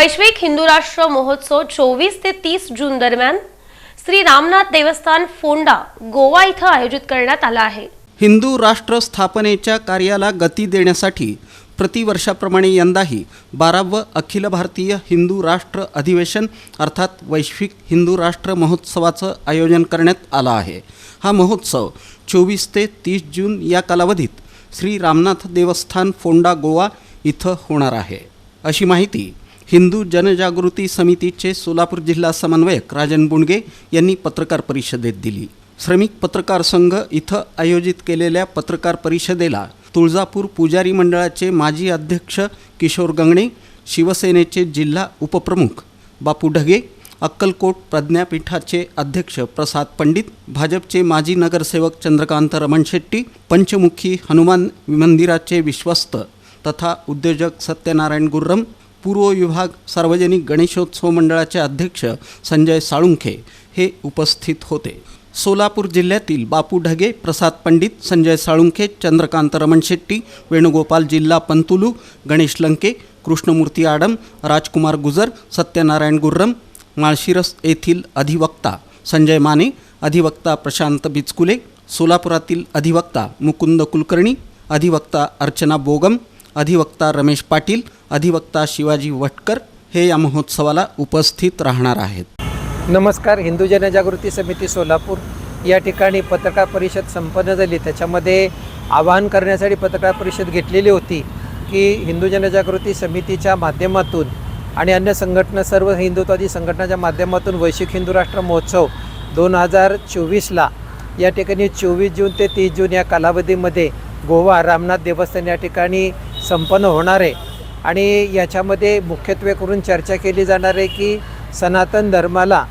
वैश्विक हिंदू राष्ट्र महोत्सव चोवीस ते तीस जून दरम्यान श्री रामनाथ देवस्थान फोंडा गोवा इथं आयोजित करण्यात आला आहे. हिंदू राष्ट्र स्थापनेच्या कार्याला गती देण्यासाठी प्रतिवर्षाप्रमाणे यंदाही बारावं अखिल भारतीय हिंदू राष्ट्र अधिवेशन अर्थात वैश्विक हिंदू राष्ट्र महोत्सवाचं आयोजन करण्यात आलं आहे. हा महोत्सव चोवीस ते तीस जून या कालावधीत श्री रामनाथ देवस्थान फोंडा गोवा इथं होणार आहे. अशी माहिती हिंदू जनजागृती समितीचे सोलापूर जिल्हा समन्वयक राजन बुंडगे यांनी पत्रकार परिषदेत दिली. श्रमिक पत्रकार संघ इथं आयोजित केलेल्या पत्रकार परिषदेला तुळजापूर पुजारी मंडळाचे माजी अध्यक्ष किशोर गंगणे शिवसेनेचे जिल्हा उपप्रमुख बापू ढगे अक्कलकोट प्रज्ञापीठाचे अध्यक्ष प्रसाद पंडित भाजपचे माजी नगरसेवक चंद्रकांत रमण शेट्टी पंचमुखी हनुमान मंदिराचे विश्वस्त तथा उद्योजक सत्यनारायण गुर्रम पूर्व विभाग सार्वजनिक गणेशोत्सव मंडळाचे अध्यक्ष संजय साळुंखे हे उपस्थित होते. सोलापूर जिल्ह्यातील बापू ढगे प्रसाद पंडित संजय साळुंखे चंद्रकांत रमण शेट्टी वेणुगोपाल जिल्हा पंतुलू गणेश लंके कृष्णमूर्ती आडम राजकुमार गुजर सत्यनारायण गुर्रम माळशिरस येथील अधिवक्ता संजय माने अधिवक्ता प्रशांत बिचकुले सोलापुरातील अधिवक्ता मुकुंद कुलकर्णी अधिवक्ता अर्चना बोगम अधिवक्ता रमेश पाटील अधिवक्ता शिवाजी वटकर हे या महोत्सवाला उपस्थित राहणार आहेत. नमस्कार हिंदू जनजागृती समिती सोलापूर. या ठिकाणी पत्रकार परिषद संपन्न झाली. त्याच्यामध्ये आवाहन करण्यासाठी पत्रकार परिषद घेतलेली होती की हिंदू जनजागृती समितीच्या माध्यमातून आणि अन्य संघटना सर्व हिंदुत्वादी संघटनाच्या माध्यमातून वैश्विक हिंदू राष्ट्र महोत्सव दोन हजार चोवीसला या ठिकाणी चोवीस जून ते तीस जून या कालावधीमध्ये गोवा रामनाथ देवस्थान या ठिकाणी संपन्न होणार आहे. आणि याच्यामध्ये मुख्यत्वे करून चर्चा केली जाणार आहे की सनातन धर्माला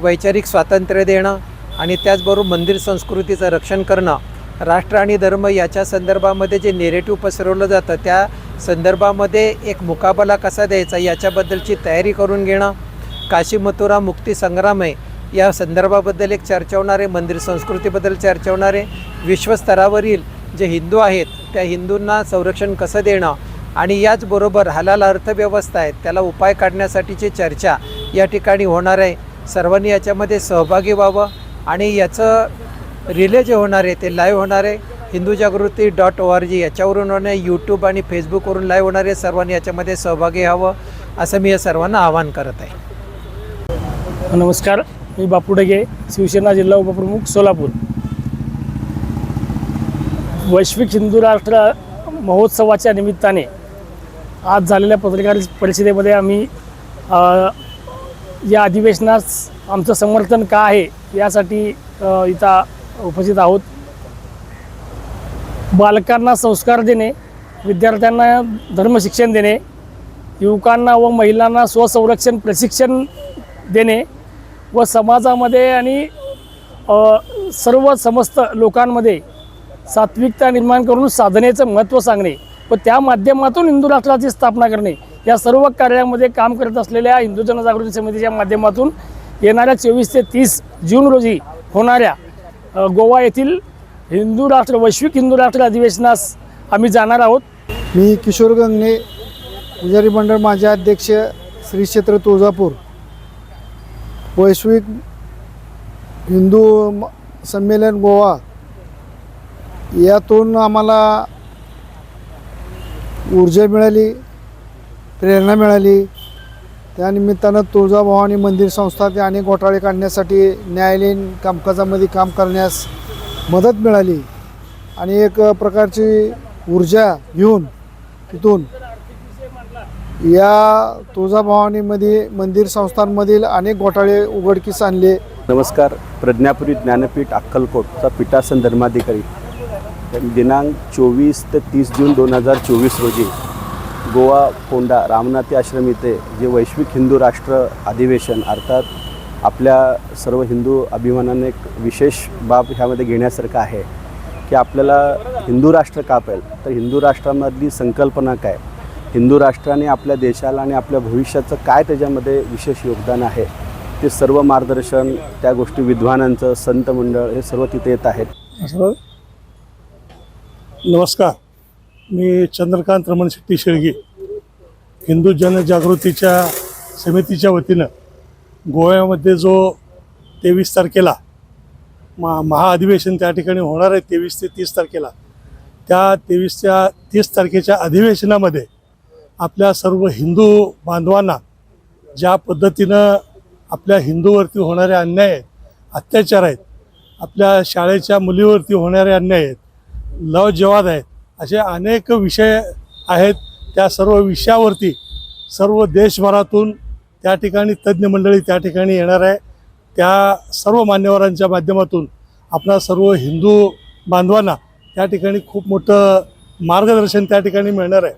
वैचारिक स्वातंत्र्य देणं आणि त्याचबरोबर मंदिर संस्कृतीचं रक्षण करणं राष्ट्र आणि धर्म याच्या संदर्भामध्ये जे नेरेटिव्ह पसरवलं जातं त्या संदर्भामध्ये एक मुकाबला कसा द्यायचा याच्याबद्दलची तयारी करून घेणं काशी मथुरा मुक्ती संग्राम आहे या संदर्भाबद्दल एक चर्चा होणार आहे मंदिर संस्कृतीबद्दल चर्चा होणार आहे. विश्वस्तरावरील जे हिंदू आहेत त्या हिंदूंना संरक्षण कसं देणं आणि याचबरोबर हलाल अर्थव्यवस्था आहे त्याला उपाय काढण्यासाठीची चर्चा या ठिकाणी होणार आहे. सर्वांनी याच्यामध्ये सहभागी व्हावं आणि याचं रिले जे होणार आहे ते लाईव्ह होणार आहे. Hindu Jagruti dot O R G याच्यावरून होणार आहे यूट्यूब आणि फेसबुकवरून लाईव्ह होणार आहे. सर्वांनी याच्यामध्ये सहभागी व्हावं असं मी या सर्वांना आवाहन करत आहे. नमस्कार मी बापू डगे शिवसेना जिल्हा उपप्रमुख सोलापूर. वैश्विक हिंदू राष्ट्र महोत्सवाच्या निमित्ताने आज झालेल्या पत्रकार परिषदेमध्ये आम्ही या अधिवेशनास आमचं समर्थन का आहे यासाठी इथं उपस्थित आहोत. बालकांना संस्कार देणे विद्यार्थ्यांना धर्मशिक्षण देणे युवकांना व महिलांना स्वसंरक्षण प्रशिक्षण देणे व समाजामध्ये आणि सर्व समस्त लोकांमध्ये सात्विकता निर्माण करून साधनेचं महत्त्व सांगणे व त्या माध्यमातून हिंदू राष्ट्राची स्थापना करणे. या सर्व कार्यामध्ये काम करत असलेल्या हिंदू जनजागृती समितीच्या माध्यमातून येणाऱ्या चोवीस ते तीस जून रोजी होणाऱ्या गोवा येथील हिंदू राष्ट्र वैश्विक हिंदू राष्ट्र अधिवेशनास आम्ही जाणार आहोत. मी किशोर गंगणे पुजारी मंडळ माझे अध्यक्ष श्री क्षेत्र तुळजापूर. वैश्विक हिंदू संमेलन गोवा. यातून आम्हाला ऊर्जा मिळाली प्रेरणा मिळाली. त्यानिमित्तानं तुळजाभवानी मंदिर संस्था ते अनेक घोटाळे काढण्यासाठी न्यायालयीन कामकाजामध्ये काम करण्यास मदत मिळाली. आणि एक प्रकारची ऊर्जा घेऊन तिथून या तुळजाभवानीमध्ये मंदिर संस्थांमधील अनेक घोटाळे उघडकीस आणले. नमस्कार. प्रज्ञापुरी ज्ञानपीठ अक्कलकोटचा पीठासन धर्माधिकारी दिनांक चोवीस ते तीस जून दोन हजार चोवीस रोजी गोवा फोंडा रामनाथी आश्रम इथे जे वैश्विक हिंदू राष्ट्र अधिवेशन अर्थात आपल्या सर्व हिंदू अभिमानाने एक विशेष बाब ह्यामध्ये घेण्यासारखं आहे की आपल्याला हिंदू राष्ट्र का पाहिजे तर हिंदू राष्ट्रामधली संकल्पना काय? हिंदू राष्ट्राने आपल्या देशाला आणि आपल्या भविष्याचं काय त्याच्यामध्ये विशेष योगदान आहे? ते सर्व मार्गदर्शन त्या गोष्टी विद्वानांचं संत मंडळ हे सर्व तिथे येत आहेत. नमस्कार. मी चंद्रकांत रमण शेट्टी शेळगे. हिंदू जनजागृतीच्या समितीच्या वतीनं गोव्यामध्ये जो तेवीस तारखेला मा महाअधिवेशन त्या ठिकाणी होणार आहे तेवीस ते तीस तारखेला त्या तेवीसच्या तीस तारखेच्या अधिवेशनामध्ये आपल्या सर्व हिंदू बांधवांना ज्या पद्धतीनं आपल्या हिंदूवरती होणारे अन्याय आहेत अत्याचार आहेत आपल्या शाळेच्या मुलीवरती होणारे अन्याय आहेत लव जेवाद आहेत. असे अनेक विषय आहेत. त्या सर्व विषयावरती सर्व देशभरातून त्या ठिकाणी तज्ज्ञ मंडळी त्या ठिकाणी येणार आहे. त्या सर्व मान्यवरांच्या माध्यमातून आपणा सर्व हिंदू बांधवांना त्या ठिकाणी खूप मोठं मार्गदर्शन त्या ठिकाणी मिळणार आहे.